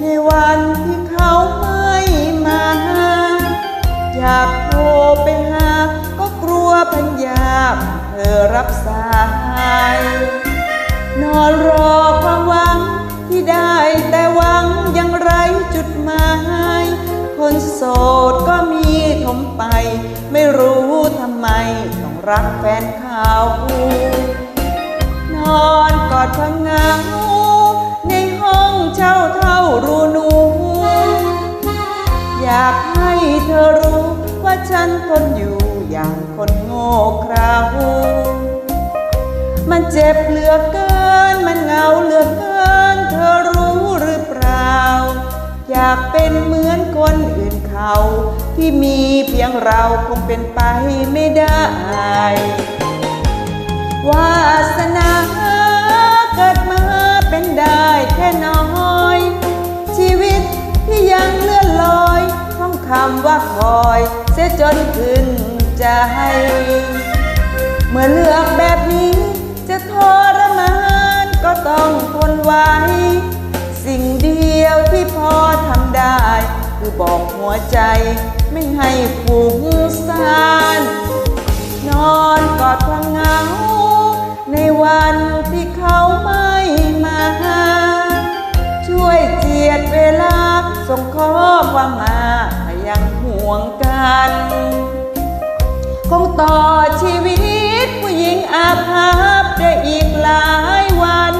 ในวันที่เขาไม่มา อยากโทรไปหา ก็กลัวพัญญาเธอรับสาย นอนรอความหวังที่ได้แต่หวังยังไรจุดหมาย คนโสดก็มีถมไป ไม่รู้ทำไมต้องรักแฟนเขา นอนกอดความเหงา เช่าเท่ารูนูอยากให้เธอรู้ว่าฉันทนอยู่อย่างคนโง่เขลามันเจ็บเหลือเกิน มันเหงาเหลือเกิน เธอรู้หรือเปล่า อยากเป็นเหมือนคนอื่นเขา ที่มีเพียงเราคงเป็นไปไม่ได้ วาสนาำว่าคอยเสียจนขึ้นใจ เมื่อเลือกแบบนี้จะทรมานก็ต้องทนไว้ สิ่งเดียวที่พอทำได้ คือบอกหัวใจไม่ให้ฟุ้งซ่านนอนกอดความเหงา ในวันที่เขาไม่มาหา ช่วยเจียดเวลาส่งข้อความมา วงกัน คงต่อชีวิตผู้หญิงอาภัพได้อีกหลายวัน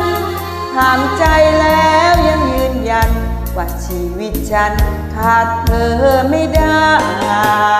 ถามใจแล้วยังยืนยัน ว่าชีวิตฉันขาดเธอไม่ได้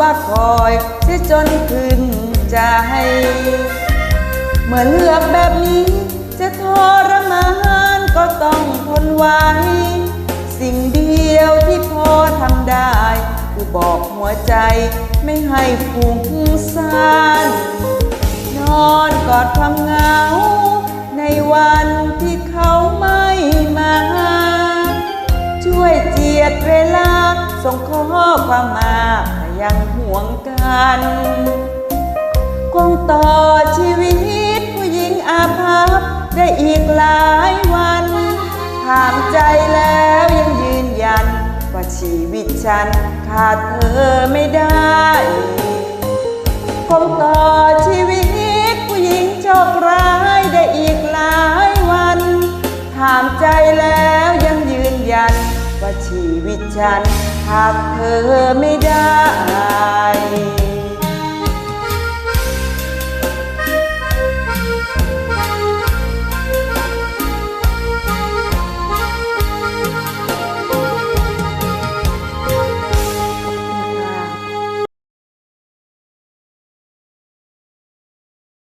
ว่าคอยเสียจนขึ้นใจ เมื่อเลือกแบบนี้ จะทรมานก็ต้องทนไว้ สิ่งเดียวที่พอทำได้ คือบอกหัวใจไม่ให้ฟุ้งซ่านนอนกอดความเหงา ในวันที่เขาไม่มา ช่วยเจียดเวลาส่งข้อความมา กังห่วงกัน คงต่อชีวิตผู้หญิงอาภัพได้อีกหลายวันถามใจแล้วยังยืนยัน ว่าชีวิตฉันขาดเธอไม่ได้ คงต่อชีวิตผู้หญิงโชคร้ายได้อีกหลายวัน ถามใจแล้วยังยืนยัน ว่าชีวิตฉัน หากเธอไม่ได้